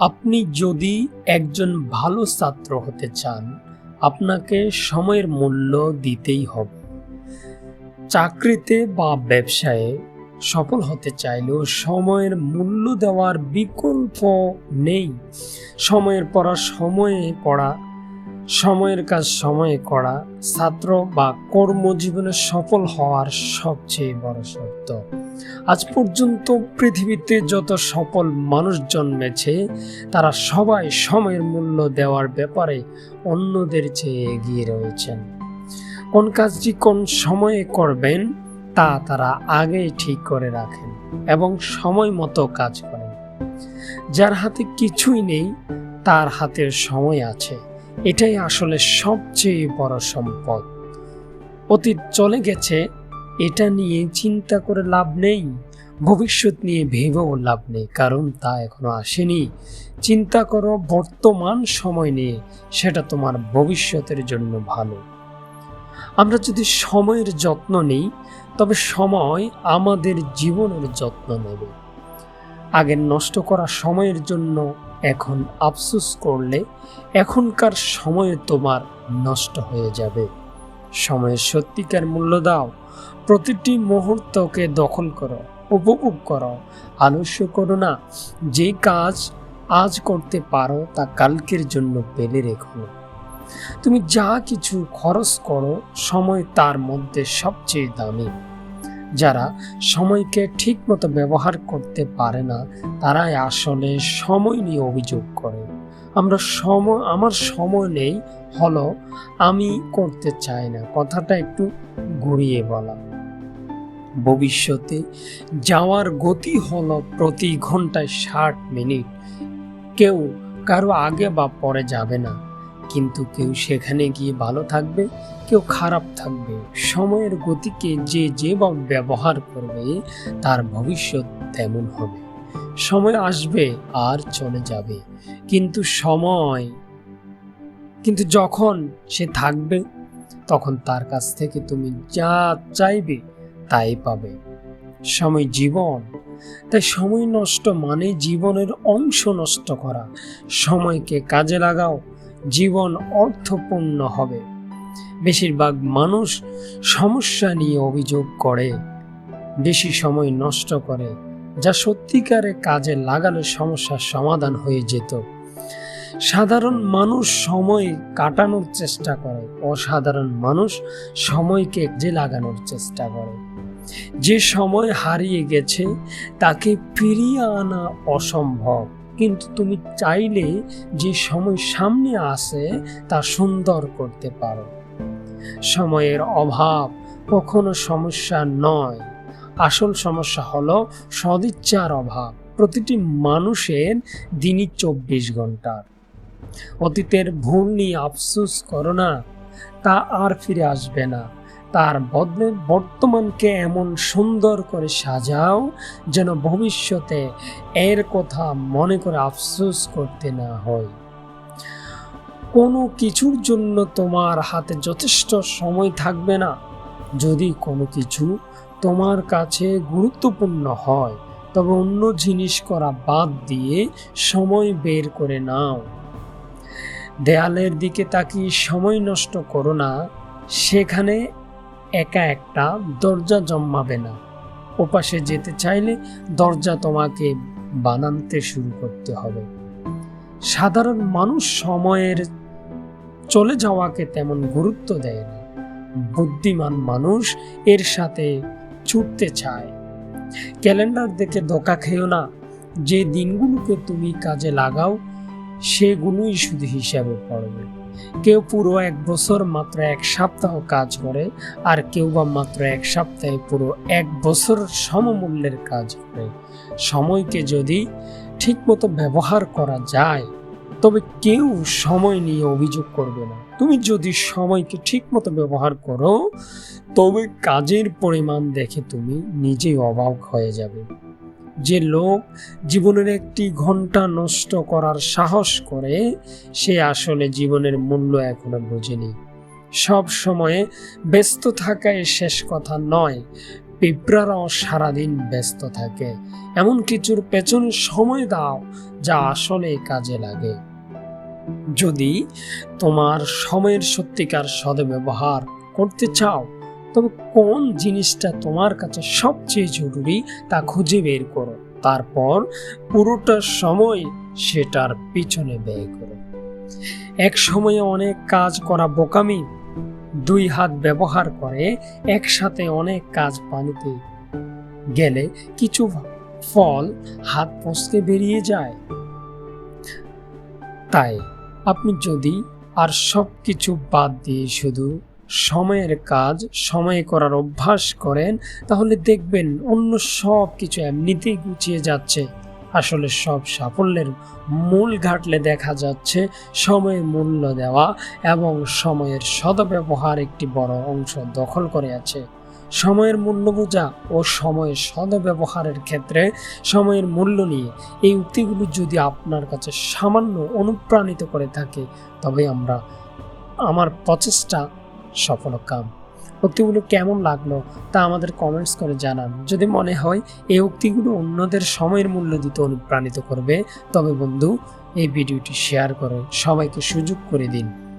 আপনি যদি একজন ভালো ছাত্র হতে চান, আপনাকে সময়ের মূল্য দিতেই হবে। চাকরিতে বা ব্যবসায়ে সফল হতে চাইলেও সময়ের মূল্য দেওয়ার বিকল্প নেই। সময়ের পড়া সময়ে পড়া, সময়ের কাজ সময়ে করা, ছাত্র বা কর্মজীবনে সফল হওয়ার সবচেয়ে বড় শর্ত। আজ পর্যন্ত পৃথিবীতে যত সফল মানুষ জন্মেছে, তারা সবাই সময়ের মূল্য দেওয়ার ব্যাপারে অন্যদের চেয়ে এগিয়ে রয়েছেন। কোন কাজটি কোন সময়ে করবেন, তা তারা আগেই ঠিক করে রাখেন এবং সময় মতো কাজ করেন। যার হাতে কিছুই নেই, তার হাতে সময় আছে। এটাই আসলে সবচেয়ে বড় সম্পদ। অতীত চলে গেছে এটা নিয়ে চিন্তা করে লাভ নেই। ভবিষ্যৎ নিয়ে ভেবেও লাভ নেই, কারণ তা এখনও আসেনি। চিন্তা করো, বর্তমান সময় নিয়ে সেটা তোমার ভবিষ্যতের জন্য ভালো। আমরা যদি সময়ের যত্ন নিই, তবে সময় আমাদের জীবনের যত্ন নেবে। আগে নষ্ট করা সময়ের জন্য এখন আফসোস করলে এখনকার সময় তোমার নষ্ট হয়ে যাবে। সময়ের সত্যিকার মূল্য দাও। প্রতিটি মুহূর্তকে দখল করো, উপভোগ করো। আলস্য করো না। যে কাজ আজ করতে পারো, তা কালকের জন্য পেলে রেখো। তুমি যা কিছু খরচ করো, সময় তার মধ্যে সবচেয়ে দামি। যারা সময়কে ঠিকমতো ব্যবহার করতে পারে না, তারাই আসলে সময় নিয়ে অভিযোগ করে। আমরা সময়, আমার সময় নেই হলো, আমি করতে চাই না। কথাটা একটু ঘুরিয়ে বলা। ভবিষ্যতে যাওয়ার গতি হলো প্রতি ঘন্টায় ষাট মিনিট। কেউ কারও আগে বা পরে যাবে না। কিন্তু কেউ সেখানে গিয়ে ভালো থাকবে, কেউ খারাপ থাকবে। সময়ের গতিকে যে যেভাবে ব্যবহার করবে, তার ভবিষ্যৎ তেমন হবে। সময় আসবে আর চলে যাবে। কিন্তু সময় কিন্তু যখন সে থাকবে, তখন তার কাছ থেকে তুমি যা চাইবে তাই পাবে। সময় জীবন। তাই সময় নষ্ট মানে জীবনের অংশ নষ্ট করা। সময়কে কাজে লাগাও, জীবন অর্থপূর্ণ হবে। বেশিরভাগ মানুষ সমস্যা নিয়ে অভিযোগ করে, বেশি সময় নষ্ট করে, যা সত্যিকারে কাজে লাগালে সমস্যার সমাধান হয়ে যেত। সাধারণ মানুষ সময় কাটানোর চেষ্টা করে। অসাধারণ মানুষ সময়কে যে লাগানোর চেষ্টা করে। যে সময় হারিয়ে গেছে, তাকে ফিরিয়ে আনা অসম্ভব। কিন্তু তুমি চাইলে যে সময় সামনে আসে, তা সুন্দর করতে পারো। সময়ের অভাব কখনো সমস্যা নয়। আসল সমস্যা হলো সদিচ্ছার অভাব। প্রতিটি মানুষের দিনই চব্বিশ ঘণ্টার। অতীতের ভুল নিয়ে আফসোস করো না, তা আর ফিরে আসবে না। তার বদলে বর্তমানকে এমন সুন্দর করে সাজাও যেন ভবিষ্যতে এর কথা মনে করে আফসোস করতে না হয়। কোনো কিছুর জন্য তোমার হাতে যথেষ্ট সময় থাকবে না। যদি কোনো কিছু তোমার কাছে গুরুত্বপূর্ণ হয়, তবে অন্য জিনিস করা বাদ দিয়ে সময় বের করে নাও। দেয়ালের দিকে তাকিয়ে সময় নষ্ট করো না, সেখানে একা একটা দরজা জন্মাবে না। ওপাশে যেতে চাইলে দরজা তোমাকে বানানতে শুরু করতে হবে। সাধারণ মানুষ সময়ের চলে যাওয়াকে তেমন গুরুত্ব দেয় না। বুদ্ধিমান মানুষ এর সাথে ছুটতে চায়। ক্যালেন্ডার দেখে ধোকা খেও না। যে দিনগুলোকে তুমি কাজে লাগাও সেগুলোই শুধু হিসাবে পড়বে। কেউ পুরো এক বছর মাত্র এক সপ্তাহ কাজ করে, আর কেউ বা মাত্র এক সপ্তাহে পুরো এক বছর সমমূল্যের কাজ করে। সময়কে যদি ঠিকমতো ব্যবহার করা যায়, তবে কেউ সময় নিয়ে অভিযোগ করবে না। তুমি যদি সময়কে ঠিকমতো ব্যবহার করো, তবে কাজের পরিমাণ দেখে তুমি নিজেই অবাক হয়ে যাবে। যে লোক জীবনের একটি ঘণ্টা নষ্ট করার সাহস করে, সে আসলে জীবনের মূল্য এখনও বোঝেনি। সব সময়ে ব্যস্ত থাকায় শেষ কথা নয়, পিঁপড়ারাও সারাদিন ব্যস্ত থাকে। এমন কিছুর পেছনে সময় দাও যা আসলে কাজে লাগে। যদি তোমার সময়ের সত্যিকার সদ্ব্যবহার করতে চাও তবে কোন জিনিসটা তোমার কাছে সবচেয়ে জরুরি তা খুঁজে বের করো। তারপর পুরোটা সময় সেটার পিছনে ব্যয় করো। এক সময়ে অনেক কাজ করা বোকামি, দুই হাত ব্যবহার করে একসাথে অনেক কাজ পানিতে গেলে কিছু ফল হাত পচতে বেরিয়ে যায়। তাই আপনি যদি আর সব কিছু বাদ দিয়ে শুধু সময়ের কাজ, সময়ে করার অভ্যাস করেন, তাহলে দেখবেন অন্য সব কিছু এমনিতেই গুছিয়ে যাচ্ছে। আসলে সব সাফল্যের মূল ঘাটলে দেখা যাচ্ছে সময়ের মূল্য দেওয়া এবং সময়ের সদব্যবহার একটি বড় অংশ দখল করে আছে। সময়ের মূল্য বোঝা ও সময়ের সদব্যবহারের ক্ষেত্রে সময়ের মূল্য নিয়ে এই উক্তিগুলো যদি আপনার কাছে সামান্য অনুপ্রাণিত করে থাকে, তবে আমরা, আমার প্রচেষ্টা সফল কাম উক্তিগুলো কেমন লাগল তা আমাদের কমেন্টস করে জানান। যদি মনে হয় এই উক্তিগুলো অন্যদের সময়ের মূল্য দিতে অনুপ্রাণিত করবে, তবে বন্ধু, এই ভিডিওটি শেয়ার করে সবাইকে সুযোগ করে দিন।